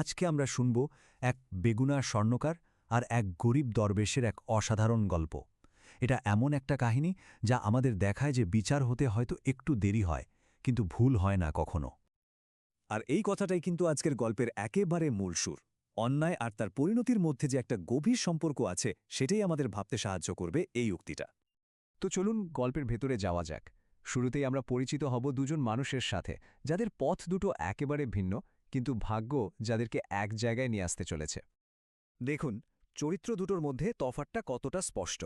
আজকে আমরা শুনব এক বেগুনা স্বর্ণকার আর এক গরিব দরবেশের এক অসাধারণ গল্প। এটা এমন একটা কাহিনী যা আমাদের দেখায় যে বিচার হতে হয়তো একটু দেরি হয়, কিন্তু ভুল হয় না কখনো। আর এই কথাটাই কিন্তু আজকের গল্পের একেবারে মূল সুর। অন্যায় আর তার পরিণতির মধ্যে যে একটা গভীর সম্পর্ক আছে, সেটাই আমাদের ভাবতে সাহায্য করবে এই উক্তিটা। তো চলুন গল্পের ভেতরে যাওয়া যাক। শুরুতেই আমরা পরিচিত হব দুজন মানুষের সাথে, যাদের পথ দুটো একেবারে ভিন্ন কিন্তু ভাগ্য যাদেরকে এক জায়গায় নিয়ে আসতে চলেছে। দেখুন, চরিত্র দুটোর মধ্যে তফাতটা কতটা স্পষ্ট।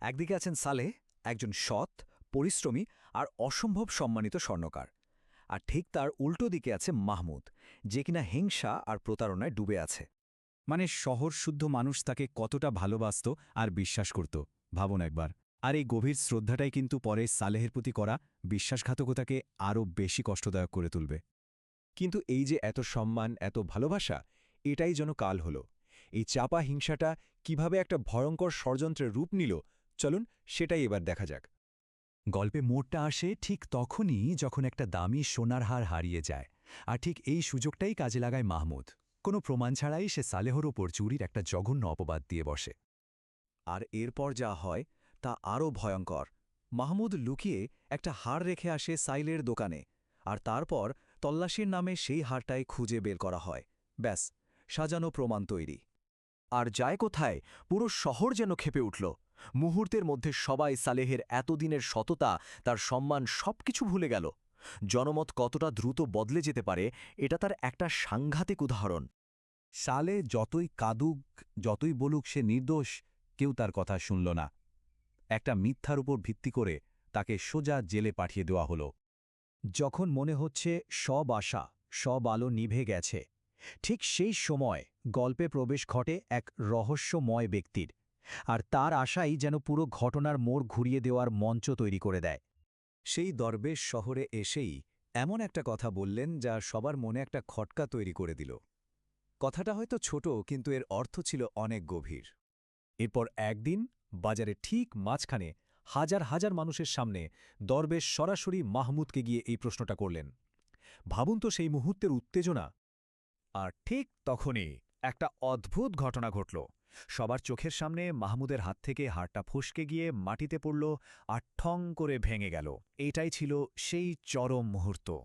একদিকে আছেন সালেহ, একজন সৎ, পরিশ্রমী আর অসম্ভব সম্মানিত স্বর্ণকার। আর ঠিক তার উল্টো দিকে আছে মাহমুদ, যে কিনা হিংসা আর প্রতারণায় ডুবে আছে। মানে শহর শুদ্ধ মানুষ তাকে কতটা ভালোবাসত আর বিশ্বাস করত, ভাবুন একবার। আর এই গভীর শ্রদ্ধাটাই কিন্তু পরে সালেহের প্রতি করা বিশ্বাসঘাতকতাকে আরও বেশি কষ্টদায়ক করে তুলবে। কিন্তু এই যে এত সম্মান, এত ভালোবাসা, এটাই যেন কাল হল। এই চাপা হিংসাটা কীভাবে একটা ভয়ঙ্কর ষড়যন্ত্রের রূপ নিল, চলুন সেটাই এবার দেখা যাক। গল্পে মোড়টা আসে ঠিক তখনই যখন একটা দামি সোনার হার হারিয়ে যায়, আর ঠিক এই সুযোগটাই কাজে লাগায় মাহমুদ। কোনো প্রমাণ ছাড়াই সে সালেহর ওপর চুরির একটা জঘন্য অপবাদ দিয়ে বসে। আর এরপর যা হয়, তা আরও ভয়ঙ্কর। মাহমুদ লুকিয়ে একটা হার রেখে আসে সাইলের দোকানে, আর তারপর তল্লাশির নামে সেই হারটাই খুঁজে বের করা হয়। ব্যাস, সাজানো প্রমাণ তৈরি। আর যায় কোথায়? পুরো শহর যেন খেপে উঠল। মুহূর্তের মধ্যে সবাই সালেহের এতদিনের সততা, তার সম্মান সবকিছু ভুলে গেল। জনমত কতটা দ্রুত বদলে যেতে পারে, এটা তার একটা সাংঘাতিক উদাহরণ। সালে যতই কাদুক, যতই বলুক সে নির্দোষ, কেউ তার কথা শুনল না। একটা মিথ্যার উপর ভিত্তি করে তাকে সোজা জেলে পাঠিয়ে দেওয়া হলো। যখন মনে হচ্ছে সব আশা, সব আলো নিভে গেছে, ঠিক সেই সময় গল্পে প্রবেশ ঘটে এক রহস্যময় ব্যক্তির, আর তার আশাই যেন পুরো ঘটনার মোড় ঘুরিয়ে দেওয়ার মঞ্চ তৈরি করে দেয়। সেই দরবেশ শহরে এসেই এমন একটা কথা বললেন যা সবার মনে একটা খটকা তৈরি করে দিল। কথাটা হয়তো ছোট, কিন্তু এর অর্থ ছিল অনেক গভীর। এরপর একদিন বাজারে ঠিক মাঝখানে হাজার হাজার মানুষের সামনে দরবেশ সরাসরি মাহমুদকে গিয়ে এই প্রশ্নটা করলেন। ভাবুন তো সেই মুহূর্তের উত্তেজনা। আর ঠিক তখনই একটা অদ্ভুত ঘটনা ঘটল। সবার চোখের সামনে মাহমুদের হাত থেকে হাড়টা ফসকে গিয়ে মাটিতে পড়ল আর ঠং করে ভেঙে গেল। এইটাই ছিল সেই চরম মুহূর্ত।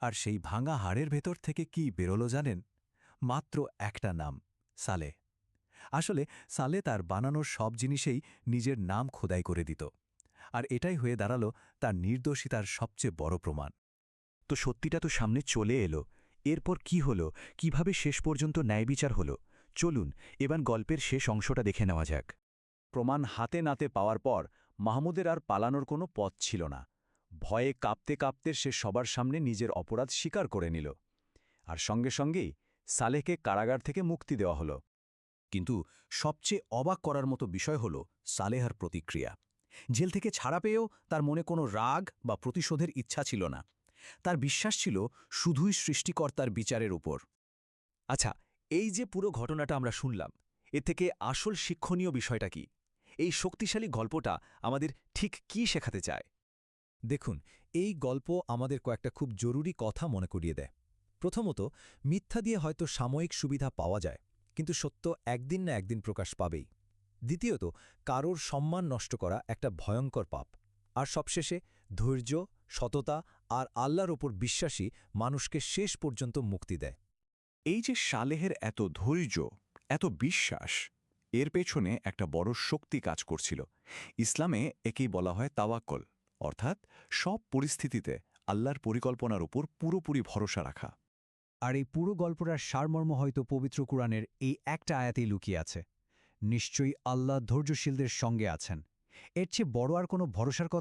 আর সেই ভাঙা হাড়ের ভেতর থেকে কি বেরোলো জানেন? মাত্র একটা নাম, সালে। আসলে সালে তার বানানোর সব জিনিসেই নিজের নাম খোদাই করে দিত। আর এটাই হয়ে দাঁড়াল তার নির্দোষিতার সবচেয়ে বড় প্রমাণ। তো সত্যিটা তো সামনে চলে এলো। এরপর কি হলো? কীভাবে শেষ পর্যন্ত ন্যায়বিচার হলো? চলুন, এবার গল্পের শেষ অংশটা দেখে নেওয়া যাক। প্রমাণ হাতে নাতে পাওয়ার পর মাহমুদের আর পালানোর কোনো পথ ছিল না। ভয়ে কাঁপতে কাঁপতে সে সবার সামনে নিজের অপরাধ স্বীকার করে নিল। আর সঙ্গে সঙ্গেই সালেহকে কারাগার থেকে মুক্তি দেওয়া হলো। কিন্তু সবচেয়ে অবাক করার মতো বিষয় হল সালেহার প্রতিক্রিয়া। জেল থেকে ছাড়া পেয়েও তার মনে কোনো রাগ বা প্রতিশোধের ইচ্ছা ছিল না। তার বিশ্বাস ছিল শুধুই সৃষ্টিকর্তার বিচারের উপর। আচ্ছা এই যে পুরো ঘটনাটা আমরা শুনলাম এ থেকে আসল শিক্ষণীয় বিষয়টা কি? এই শক্তিশালী গল্পটা আমাদের ঠিক কি শেখাতে চায়? দেখুন, এই গল্প আমাদের কয়েকটা খুব জরুরি কথা মনে করিয়ে দেয়। প্রথমত, মিথ্যা দিয়ে হয়তো সাময়িক সুবিধা পাওয়া যায়। কিন্তু সত্য একদিন না একদিন প্রকাশ পাবেই। দ্বিতীয়ত, কারোর সম্মান নষ্ট করা একটা ভয়ঙ্কর পাপ। আর সবশেষে, ধৈর্য, সততা আর আল্লাহর ওপর বিশ্বাসী মানুষকে শেষ পর্যন্ত মুক্তি দেয়। এই যে সালেহের এত ধৈর্য, এত বিশ্বাস, এর পেছনে একটা বড় শক্তি কাজ করছিল। ইসলামে একেই বলা হয় তাওয়াক্কল, অর্থাৎ সব পরিস্থিতিতে আল্লাহর পরিকল্পনার উপর পুরোপুরি ভরসা রাখা। আর এই পুরো গল্পটার সারমর্ম হয়তো পবিত্র কোরআনের এই একটা আয়াতেই লুকিয়ে আছে। নিশ্চয়ই আল্লাহ ধৈর্যশীলদের সঙ্গে আছেন। এর চেয়ে বড় আর কোনো ভরসার কথা